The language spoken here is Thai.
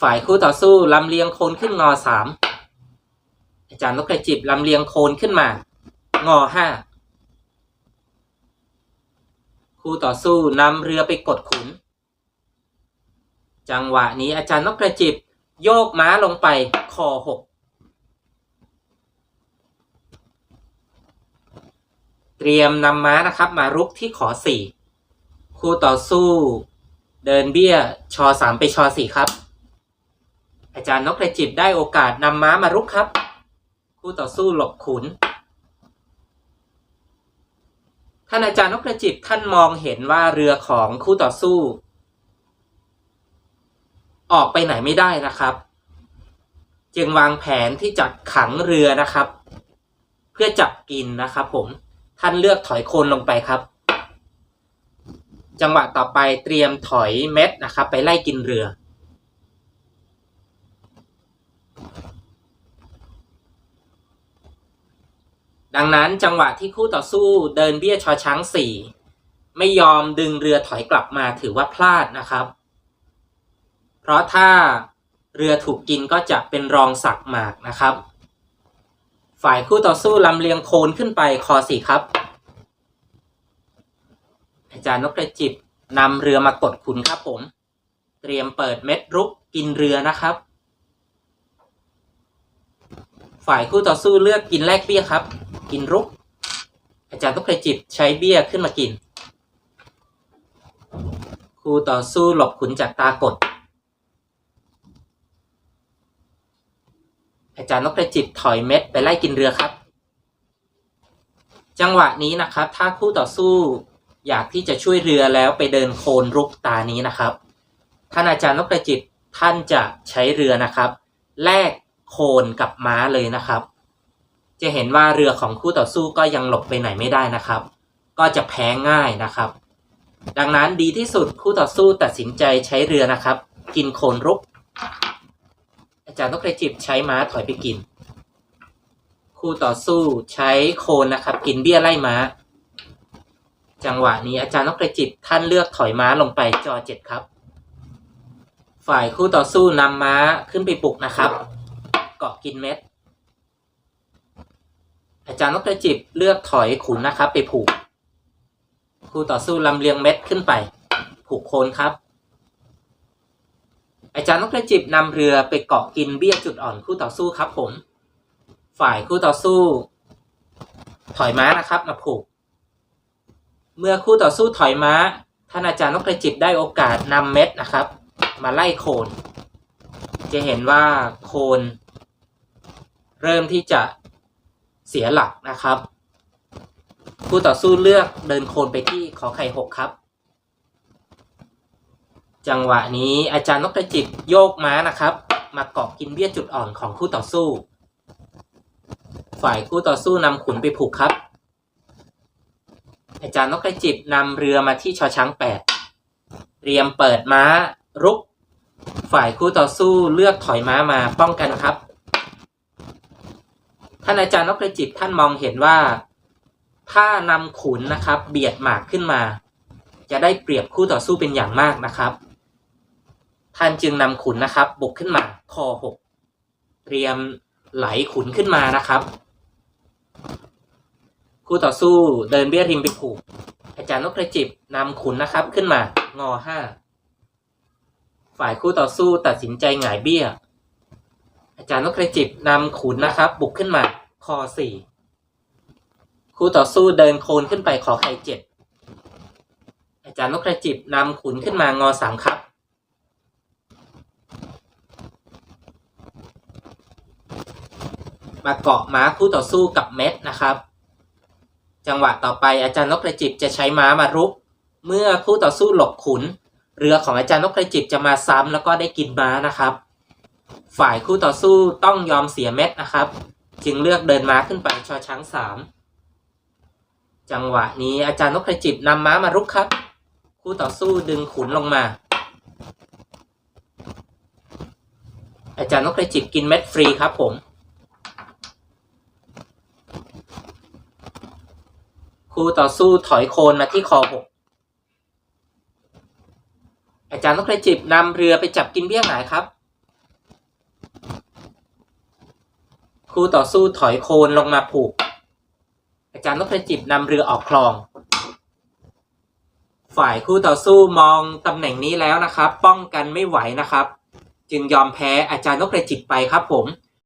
ฝ่ายคู่ต่อสู้ลำเลียงโคนขึ้นงอสามอาจารย์นกกระจิบลำเลียงโคนขึ้นมา งอห้าคู่ต่อสู้นำเรือไปกดขุน จังหวะนี้อาจารย์นกกระจิบโยกม้าลงไปคอหกเตรียมนำม้านะครับมารุกที่ขอสี่คู่ต่อสู้ เดินเบี้ยชอสามไปชอสี่ครับ อาจารย์นกกระจิบได้โอกาสนำม้ามารุกครับ คู่ต่อสู้หลบขุน ท่านอาจารย์นกกระจิบท่านมองเห็นว่าเรือของคู่ต่อสู้ ออกไปไหนไม่ได้นะครับ จึงวางแผนที่จะขังเรือนะครับ เพื่อจับกินนะครับผมท่านเลือกถอยโคนลงไปครับ จังหวะต่อไปเตรียมถอยเม็ดนะครับ ไปไล่กินเรือ ดังนั้นจังหวะที่คู่ต่อสู้เดินเบี้ยชอช้างสี่ไม่ยอมดึงเรือถอยกลับมาถือว่าพลาดนะครับ เพราะถ้าเรือถูกกินก็จะเป็นรองสักหมากนะครับ ฝ่ายคู่ต่อสู้ลำเลียงโคนขึ้นไปคอสี่ครับ อาจารย์นกกระจิบนำเรือมากดขุนครับผม เตรียมเปิดเม็ดรุกกินเรือนะครับ ฝ่ายคู่ต่อสู้เลือกกินแลกเบี้ยครับ กินรุก อาจารย์นกกระจิบใช้เบี้ยขึ้นมากิน ครูต่อสู้หลบขุนจากตากด อาจารย์นกกระจิบถอยเม็ดไปไล่กินเรือครับ จังหวะนี้นะครับ ถ้าคู่ต่อสู้อยากที่จะช่วยเรือแล้วไปเดินโคนรุกตานี้นะครับ ท่านอาจารย์นกกระจิบท่านจะใช้เรือนะครับ แลกโคนกับม้าเลยนะครับ จะเห็นว่าเรือของคู่ต่อสู้ก็ยังหลบไปไหนไม่ได้นะครับ ก็จะแพ้ง่ายนะครับ ดังนั้นดีที่สุดคู่ต่อสู้ตัดสินใจใช้เรือนะครับ กินโคนรุก อาจารย์นกกระจิบใช้ม้าถอยไปกิน คู่ต่อสู้ใช้โคนนะครับ กินเบี้ยไล่ม้า จังหวะนี้อาจารย์นกกระจิบท่านเลือกถอยม้าลงไปจอเจ็ดครับ ฝ่ายคู่ต่อสู้นำม้าขึ้นไปปลุกนะครับ เกาะกินเม็ด อาจารย์นกกระจิบเลือกถอยขุนนะครับ ไปผูก คู่ต่อสู้ลำเลียงเม็ดขึ้นไป ผูกโคนครับ อาจารย์นกกระจิบนำเรือไปเกาะกินเบี้ยจุดอ่อนคู่ต่อสู้ครับผม ฝ่ายคู่ต่อสู้ ถอยม้านะครับ มาผูก เมื่อคู่ต่อสู้ถอยม้าท่านอาจารย์นกกระจิบได้โอกาสนำเม็ดนะครับ มาไล่โคน จะเห็นว่าโคน เริ่มที่จะ เสียหลักนะครับคู่ต่อสู้เลือกเดินโคนไปที่ขอไข่หกครับ จังหวะนี้อาจารย์นกกระจิบโยกม้านะครับ มาเกาะกินเบี้ยจุดอ่อนของคู่ต่อสู้ ฝ่ายคู่ต่อสู้นำขุนไปผูกครับ อาจารย์นกกระจิบนำเรือมาที่ชอช้างแปดเตรียมเปิดม้ารุก ฝ่ายคู่ต่อสู้เลือกถอยม้ามาป้องกันครับ ท่านอาจารย์นกกระจิบท่านมองเห็นว่า ถ้านำขุนนะครับ เบียดหมากขึ้นมา จะได้เปรียบคู่ต่อสู้เป็นอย่างมากนะครับ ท่านจึงนำขุนนะครับ บุกขึ้นมาคอหกเตรียมไหลขุนขึ้นมานะครับ คู่ต่อสู้เดินเบี้ยริมไปผูกอาจารย์นกกระจิบนำขุนนะครับขึ้นมางอห้าฝ่ายคู่ต่อสู้ตัดสินใจหงายเบี้ย อาจารย์นกกระจิบนำขุนนะครับ บุกขึ้นมา คอสี่คู่ต่อสู้เดินโคนขึ้นไปขอไข่เจ็ดอาจารย์นกกระจิบนำขุนขึ้นมางอสามครับ มาเกาะม้าคู่ต่อสู้กับเม็ดนะครับ จังหวะต่อไปอาจารย์นกกระจิบจะใช้ม้ามารุก เมื่อคู่ต่อสู้หลบขุน เรือของอาจารย์นกกระจิบจะมาซ้ำแล้วก็ได้กินม้านะครับ ฝ่ายคู่ต่อสู้ต้องยอมเสียเม็ดนะครับ จึงเลือกเดินม้าขึ้นไปชอช้างสามจังหวะนี้อาจารย์นกกระจิบนำม้ามารุกครับ คู่ต่อสู้ดึงขุนลงมา อาจารย์นกกระจิบกินเม็ดฟรีครับผม คู่ต่อสู้ถอยโคนมาที่คอหกอาจารย์นกกระจิบนำเรือไปจับกินเบี้ยงหายครับ คู่ต่อสู้ถอยโคนลงมาผูก อาจารย์นพจิตนำเรือออกคลอง ฝ่ายคู่ต่อสู้มองตำแหน่งนี้แล้วนะครับ ป้องกันไม่ไหวนะครับ จึงยอมแพ้อาจารย์นพจิตไปครับผม